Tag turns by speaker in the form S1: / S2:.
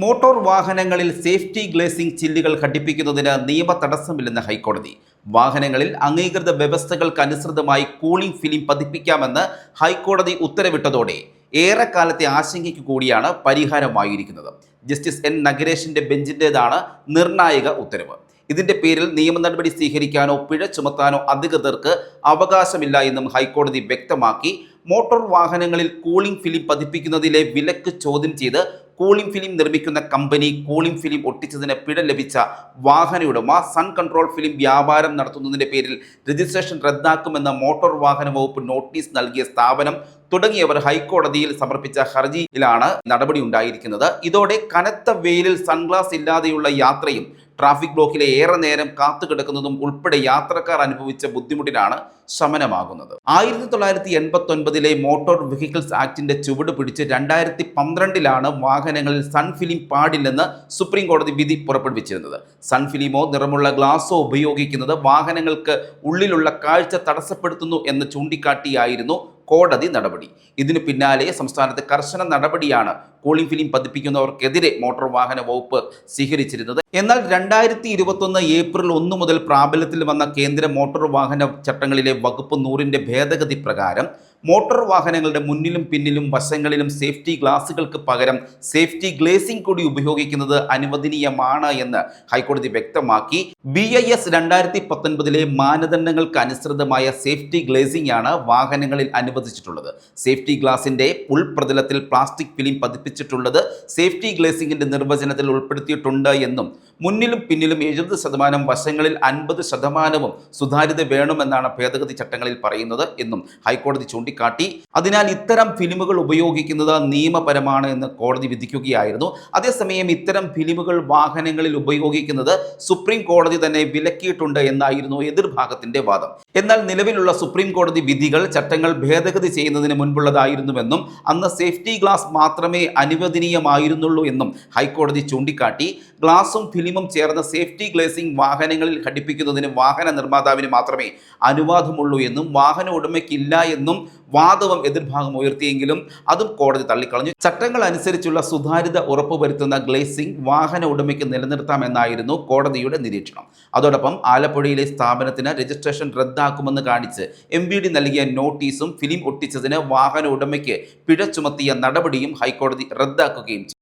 S1: Motor വാഹനങ്ങളിൽ safety glazing ചില്ലുകൾ ഘടിപ്പിക്കുന്നതിന് നിയമ തടസ്സമില്ലെന്ന് ഹൈക്കോടതി. വാഹനങ്ങളിൽ അംഗീകൃത വ്യവസ്ഥകൾക്കനുസൃതമായി കൂളിംഗ് ഫിലിം പതിപ്പിക്കാമെന്ന് ഹൈക്കോടതി ഉത്തരവിട്ടതോടെ ഏറെക്കാലത്തെ ആശങ്കയ്ക്ക് കൂടിയാണ് പരിഹാരമായിരിക്കുന്നത്. ജസ്റ്റിസ് എൻ നഗരേഷിന്റെ ബെഞ്ചിന്റെതാണ് നിർണായക ഉത്തരവ്. ഇതിന്റെ പേരിൽ നിയമ നടപടി സ്വീകരിക്കാനോ പിഴ ചുമത്താനോ അധികൃതർക്ക് അവകാശമില്ല എന്നും ഹൈക്കോടതി വ്യക്തമാക്കി. മോട്ടോർ വാഹനങ്ങളിൽ കൂളിംഗ് ഫിലിം പതിപ്പിക്കുന്നതിലെ വിലക്ക് ചോദ്യം ചെയ്ത് കൂളിംഗ് ഫിലിം നിർമ്മിക്കുന്ന കമ്പനി കൂളിംഗ് ഫിലിം ഒട്ടിച്ചതിന് പിഴ ലഭിച്ച വാഹനയുടമ സൺ കൺട്രോൾ ഫിലിം വ്യാപാരം നടത്തുന്നതിന്റെ പേരിൽ രജിസ്ട്രേഷൻ റദ്ദാക്കുമെന്ന മോട്ടോർ വാഹന വകുപ്പ് നോട്ടീസ് നൽകിയ സ്ഥാപനം തുടങ്ങിയവർ ഹൈക്കോടതിയിൽ സമർപ്പിച്ച ഹർജിയിലാണ് നടപടി ഉണ്ടായിരിക്കുന്നത് ഇതോടെ കനത്ത വെയിലിൽ സൺഗ്ലാസ് ഇല്ലാതെയുള്ള യാത്രയും ട്രാഫിക് ബ്ലോക്കിലെ ഏറെ നേരം കാത്തുകിടക്കുന്നതും ഉൾപ്പെടെ യാത്രക്കാർ അനുഭവിച്ച ബുദ്ധിമുട്ടിലാണ് ശമനമാകുന്നത്. ആയിരത്തി തൊള്ളായിരത്തി എൺപത്തി ഒൻപതിലെ മോട്ടോർ വെഹിക്കിൾസ് ആക്ടിന്റെ ചുവട് പിടിച്ച് രണ്ടായിരത്തി പന്ത്രണ്ടിലാണ് വാഹനങ്ങളിൽ സൺ ഫിലിം പാടില്ലെന്ന് സുപ്രീം കോടതി വിധി പുറപ്പെടുവിച്ചിരുന്നത്. സൺ ഫിലിമോ നിറമുള്ള ഗ്ലാസോ ഉപയോഗിക്കുന്നത് വാഹനങ്ങൾക്ക് ഉള്ളിലുള്ള കാഴ്ച തടസ്സപ്പെടുത്തുന്നു എന്ന് ചൂണ്ടിക്കാട്ടിയായിരുന്നു കോടതി നടപടി. ഇതിനു പിന്നാലെ സംസ്ഥാനത്ത് കർശന നടപടിയാണ് കൂളിംഗ് ഫിലിം പതിപ്പിക്കുന്നവർക്കെതിരെ മോട്ടോർ വാഹന വകുപ്പ് സ്വീകരിച്ചിരുന്നത്. എന്നാൽ രണ്ടായിരത്തി ഇരുപത്തൊന്ന് ഏപ്രിൽ ഒന്ന് മുതൽ പ്രാബല്യത്തിൽ വന്ന കേന്ദ്ര മോട്ടോർ വാഹന ചട്ടങ്ങളിലെ വകുപ്പ് നൂറിന്റെ ഭേദഗതി പ്രകാരം മോട്ടോർ വാഹനങ്ങളുടെ മുന്നിലും പിന്നിലും വശങ്ങളിലും സേഫ്റ്റി ഗ്ലാസുകൾക്ക് പകരം സേഫ്റ്റി ഗ്ലേസിംഗ് കൂടി ഉപയോഗിക്കുന്നത് അനുവദനീയമാണ് എന്ന് ഹൈക്കോടതി വ്യക്തമാക്കി. ബി ഐ എസ് രണ്ടായിരത്തി പത്തൊൻപതിലെ മാനദണ്ഡങ്ങൾക്ക് അനുസൃതമായ സേഫ്റ്റി ഗ്ലേസിംഗ് ആണ് വാഹനങ്ങളിൽ അനുവദിച്ചിട്ടുള്ളത്. സേഫ്റ്റി ഗ്ലാസിന്റെ ഉൾപ്രതലത്തിൽ പ്ലാസ്റ്റിക് ഫിലിം പതിപ്പിച്ചിട്ടുള്ളത് സേഫ്റ്റി ഗ്ലേസിംഗിന്റെ നിർവചനത്തിൽ ഉൾപ്പെടുത്തിയിട്ടുണ്ട് എന്നും മുന്നിലും പിന്നിലും എഴുപത് ശതമാനം വശങ്ങളിൽ അൻപത് ശതമാനവും സുതാര്യത വേണമെന്നാണ് ഭേദഗതി ചട്ടങ്ങളിൽ പറയുന്നത് എന്നും ഹൈക്കോടതി ചൂണ്ടിക്കാട്ടി. അതിനാൽ ഇത്തരം ഫിലിമുകൾ ഉപയോഗിക്കുന്നത് നിയമപരമാണ് എന്ന് കോടതി വിധിക്കുകയായിരുന്നു. അതേസമയം ഇത്തരം ഫിലിമുകൾ വാഹനങ്ങളിൽ ഉപയോഗിക്കുന്നത് സുപ്രീം കോടതി തന്നെ വിലക്കിയിട്ടുണ്ട് എന്നായിരുന്നു എതിർഭാഗത്തിന്റെ വാദം. എന്നാൽ നിലവിലുള്ള സുപ്രീം കോടതി വിധികൾ ചട്ടങ്ങൾ ഭേദഗതി ചെയ്യുന്നതിന് മുൻപുള്ളതായിരുന്നുവെന്നും അന്ന് സേഫ്റ്റി ഗ്ലാസ് മാത്രമേ അനുവദനീയമായിരുന്നുള്ളൂ എന്നും ഹൈക്കോടതി ചൂണ്ടിക്കാട്ടി. ഗ്ലാസും ഫിലിമും ചേർന്ന സേഫ്റ്റി ഗ്ലേസിംഗ് വാഹനങ്ങളിൽ ഘടിപ്പിക്കുന്നതിന് വാഹന നിർമ്മാതാവിന് മാത്രമേ അനുവാദമുള്ളൂ എന്നും വാഹന ഉടമയ്ക്കില്ല എന്നും വാദവും എതിർഭാഗം ഉയർത്തിയെങ്കിലും അതും കോടതി തള്ളിക്കളഞ്ഞു. ചട്ടങ്ങൾ അനുസരിച്ചുള്ള സുതാര്യത ഉറപ്പുവരുത്തുന്ന ഗ്ലേസിംഗ് വാഹന ഉടമയ്ക്ക് നിലനിർത്താമെന്നായിരുന്നു കോടതിയുടെ നിരീക്ഷണം. അതോടൊപ്പം ആലപ്പുഴയിലെ സ്ഥാപനത്തിന് രജിസ്ട്രേഷൻ റദ്ദാക്കുമെന്ന് കാണിച്ച് എം ഡി നൽകിയ നോട്ടീസും ഫിലിം ഒട്ടിച്ചതിന് വാഹന ഉടമയ്ക്ക് പിഴ ചുമത്തിയ നടപടിയും ഹൈക്കോടതി റദ്ദാക്കുകയും ചെയ്തു.